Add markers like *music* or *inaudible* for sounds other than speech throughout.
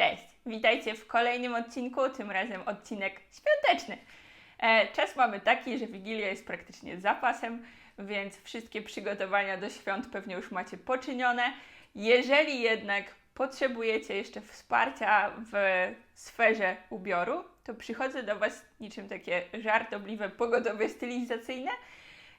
Cześć, witajcie w kolejnym odcinku, tym razem odcinek świąteczny. E, czas mamy taki, że Wigilia jest praktycznie zapasem, więc wszystkie przygotowania do świąt pewnie już macie poczynione. Jeżeli jednak potrzebujecie jeszcze wsparcia w sferze ubioru, to przychodzę do Was niczym takie żartobliwe pogodowie stylizacyjne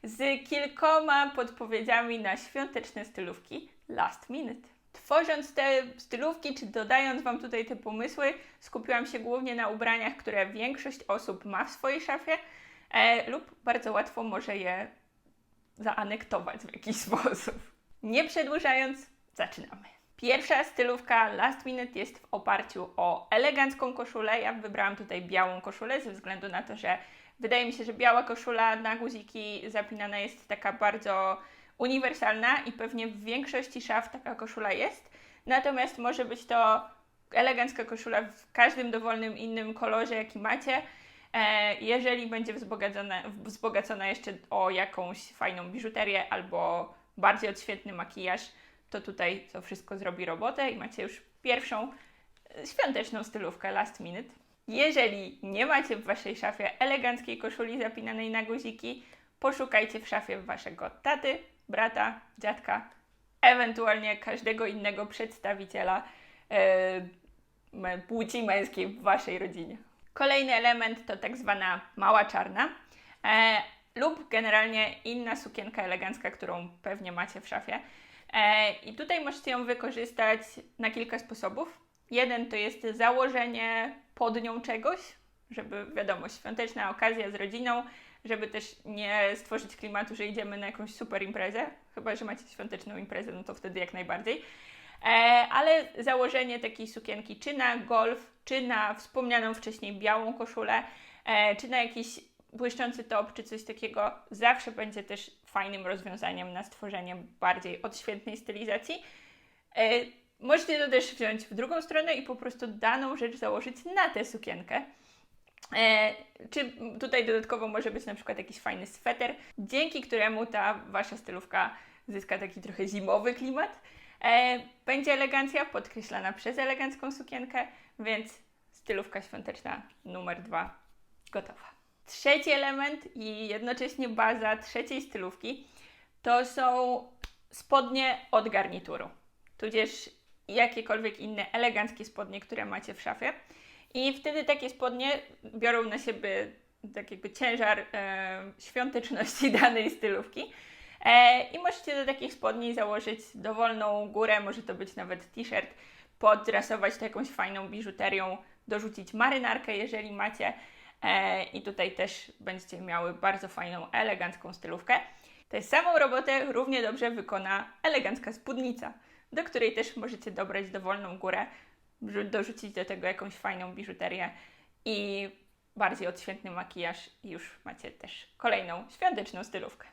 z kilkoma podpowiedziami na świąteczne stylówki last minute. Tworząc te stylówki, czy dodając Wam tutaj te pomysły, skupiłam się głównie na ubraniach, które większość osób ma w swojej szafie e, lub bardzo łatwo może je zaanektować w jakiś *laughs* sposób. Nie przedłużając, zaczynamy. Pierwsza stylówka last minute jest w oparciu o elegancką koszulę. Ja wybrałam tutaj białą koszulę ze względu na to, że wydaje mi się, że biała koszula na guziki zapinana jest taka bardzo uniwersalna i pewnie w większości szaf taka koszula jest. Natomiast może być to elegancka koszula w każdym dowolnym innym kolorze, jaki macie. E, jeżeli będzie wzbogacona, wzbogacona jeszcze o jakąś fajną biżuterię albo bardziej odświetny makijaż, to tutaj to wszystko zrobi robotę i macie już pierwszą e, świąteczną stylówkę last minute. Jeżeli nie macie w waszej szafie eleganckiej koszuli zapinanej na guziki, poszukajcie w szafie waszego taty, brata, dziadka, ewentualnie każdego innego przedstawiciela e, płci męskiej w waszej rodzinie. Kolejny element to tak zwana mała czarna e, lub generalnie inna sukienka elegancka, którą pewnie macie w szafie. E, I tutaj możecie ją wykorzystać na kilka sposobów. Jeden to jest założenie pod nią czegoś, żeby wiadomo, świąteczna okazja z rodziną, żeby też nie stworzyć klimatu, że idziemy na jakąś super imprezę, chyba że macie świąteczną imprezę, no to wtedy jak najbardziej. E, ale założenie takiej sukienki czy na golf, czy na wspomnianą wcześniej białą koszulę, e, czy na jakiś błyszczący top, czy coś takiego, zawsze będzie też fajnym rozwiązaniem na stworzenie bardziej odświetnej stylizacji. E, możecie to też wziąć w drugą stronę i po prostu daną rzecz założyć na tę sukienkę. E, czy tutaj dodatkowo może być na przykład jakiś fajny sweter, dzięki któremu ta wasza stylówka zyska taki trochę zimowy klimat. E, będzie elegancja podkreślana przez elegancką sukienkę, więc stylówka świąteczna numer dwa gotowa. Trzeci element i jednocześnie baza trzeciej stylówki to są spodnie od garnituru, tudzież jakiekolwiek inne eleganckie spodnie, które macie w szafie. I wtedy takie spodnie biorą na siebie tak jakby ciężar e, świąteczności *laughs* danej stylówki. E, I możecie do takich spodni założyć dowolną górę, może to być nawet t-shirt, podrasować to jakąś fajną biżuterią, dorzucić marynarkę, jeżeli macie. E, I tutaj też będziecie miały bardzo fajną, elegancką stylówkę. Tę samą robotę równie dobrze wykona elegancka spódnica, do której też możecie dobrać dowolną górę, dorzucić do tego jakąś fajną biżuterię i bardziej odświętny makijaż i już macie też kolejną świąteczną stylówkę.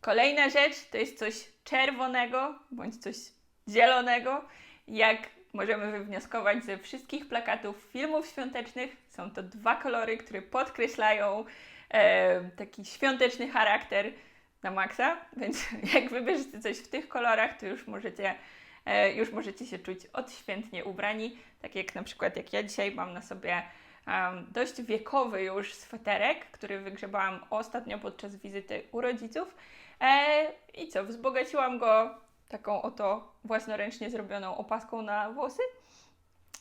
Kolejna rzecz to jest coś czerwonego bądź coś zielonego. Jak możemy wywnioskować ze wszystkich plakatów filmów świątecznych, są to dwa kolory, które podkreślają e, taki świąteczny charakter na maksa, więc *laughs* jak wybierzecie coś w tych kolorach, to już możecie już możecie się czuć odświętnie ubrani, tak jak na przykład jak ja dzisiaj mam na sobie dość wiekowy już sweterek, który wygrzebałam ostatnio podczas wizyty u rodziców. E, I co, wzbogaciłam go taką oto własnoręcznie zrobioną opaską na włosy.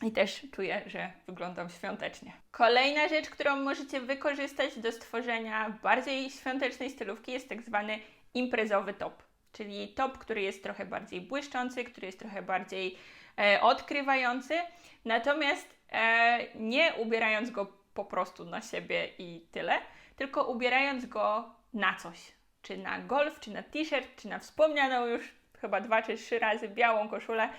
I też czuję, że wyglądam świątecznie. Kolejna rzecz, którą możecie wykorzystać do stworzenia bardziej świątecznej stylówki jest tak zwany imprezowy top czyli top, który jest trochę bardziej błyszczący, który jest trochę bardziej e, odkrywający, natomiast e, nie ubierając go po prostu na siebie i tyle, tylko ubierając go na coś, czy na golf, czy na t-shirt, czy na wspomnianą już chyba dwa czy trzy razy białą koszulę.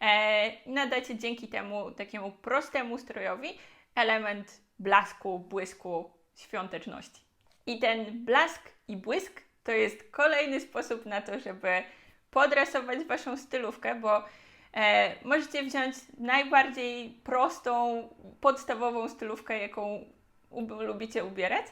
E, nadacie dzięki temu takiemu prostemu strojowi element blasku, błysku, świąteczności. I ten blask i błysk to jest kolejny sposób na to, żeby podrasować Waszą stylówkę, bo e, możecie wziąć najbardziej prostą, podstawową stylówkę, jaką lubicie ubierać,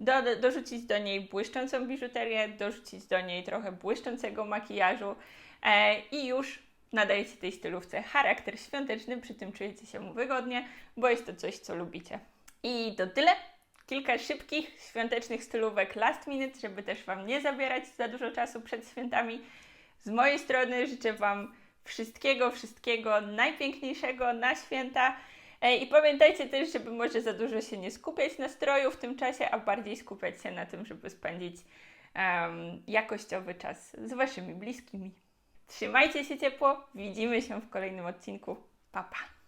do, do, dorzucić do niej błyszczącą biżuterię, dorzucić do niej trochę błyszczącego makijażu e, i już nadajecie tej stylówce charakter świąteczny, przy tym czujecie się mu wygodnie, bo jest to coś, co lubicie. I to tyle. Kilka szybkich, świątecznych stylówek last minute, żeby też Wam nie zabierać za dużo czasu przed świętami. Z mojej strony życzę Wam wszystkiego, wszystkiego najpiękniejszego na święta. I pamiętajcie też, żeby może za dużo się nie skupiać na stroju w tym czasie, a bardziej skupiać się na tym, żeby spędzić em, jakościowy czas z Waszymi bliskimi. Trzymajcie się ciepło, widzimy się w kolejnym odcinku. Pa, pa!